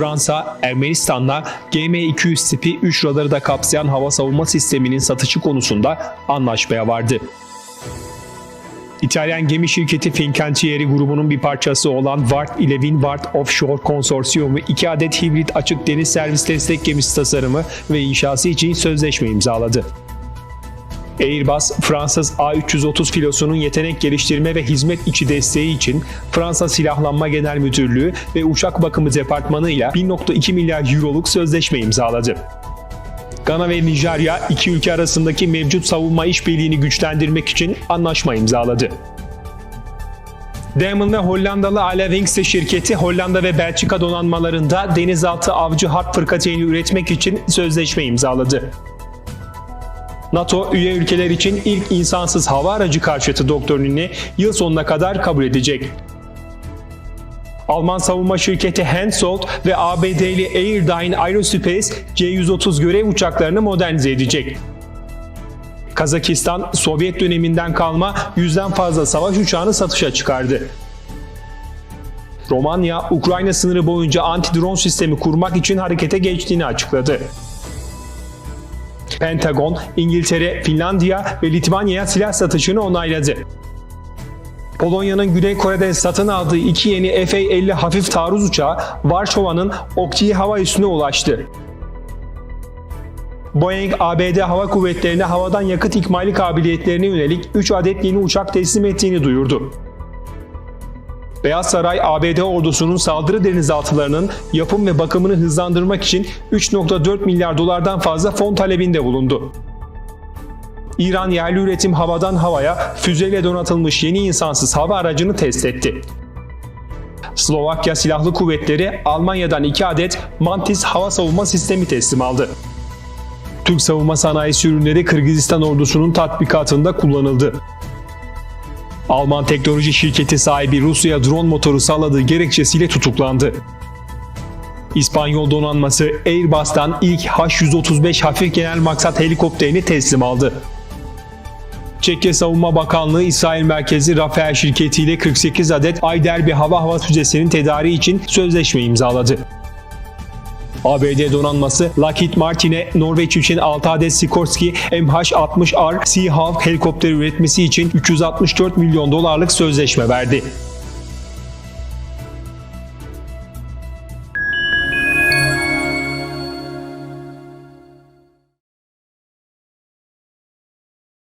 Fransa, Ermenistan'la GM200 tipi 3 radarı da kapsayan hava savunma sisteminin satışı konusunda anlaşmaya vardı. İtalyan gemi şirketi Fincantieri grubunun bir parçası olan Vard ile Windward Offshore Konsorsiyumu 2 adet hibrit açık deniz servis destek gemisi tasarımı ve inşası için sözleşme imzaladı. Airbus, Fransız A330 filosunun yetenek geliştirme ve hizmet içi desteği için Fransa Silahlanma Genel Müdürlüğü ve Uçak Bakımı Departmanı ile 1.2 milyar euroluk sözleşme imzaladı. Gana ve Nijerya iki ülke arasındaki mevcut savunma işbirliğini güçlendirmek için anlaşma imzaladı. Damen ve Hollandalı Ale Winkse şirketi Hollanda ve Belçika donanmalarında denizaltı avcı harp fırkateyni üretmek için sözleşme imzaladı. NATO üye ülkeler için ilk insansız hava aracı karşıtı doktrinini yıl sonuna kadar kabul edecek. Alman savunma şirketi Hensoldt ve ABD'li Airdyne Aerospace C-130 görev uçaklarını modernize edecek. Kazakistan, Sovyet döneminden kalma yüzden fazla savaş uçağını satışa çıkardı. Romanya, Ukrayna sınırı boyunca anti-drone sistemi kurmak için harekete geçtiğini açıkladı. Pentagon, İngiltere, Finlandiya ve Litvanya'ya silah satışını onayladı. Polonya'nın Güney Kore'de satın aldığı iki yeni F-50 hafif taarruz uçağı Varşova'nın Oktiye hava üssüne ulaştı. Boeing, ABD Hava Kuvvetleri'ne havadan yakıt ikmali kabiliyetlerine yönelik 3 adet yeni uçak teslim ettiğini duyurdu. Beyaz Saray, ABD ordusunun saldırı denizaltılarının yapım ve bakımını hızlandırmak için 3.4 milyar dolardan fazla fon talebinde bulundu. İran yerli üretim havadan havaya füzeyle donatılmış yeni insansız hava aracını test etti. Slovakya Silahlı Kuvvetleri Almanya'dan 2 adet Mantis hava savunma sistemi teslim aldı. Türk savunma sanayisi ürünleri Kırgızistan ordusunun tatbikatında kullanıldı. Alman teknoloji şirketi sahibi Rusya drone motoru sağladığı gerekçesiyle tutuklandı. İspanyol donanması Airbus'tan ilk H-135 hafif genel maksat helikopterini teslim aldı. Çekya Savunma Bakanlığı İsrail merkezi Rafael şirketiyle 48 adet Ayderbi hava hava füzesinin tedariği için sözleşme imzaladı. ABD donanması Lockheed Martin'e Norveç için 6 adet Sikorsky MH-60R Seahawk helikopteri üretmesi için 364 milyon dolarlık sözleşme verdi.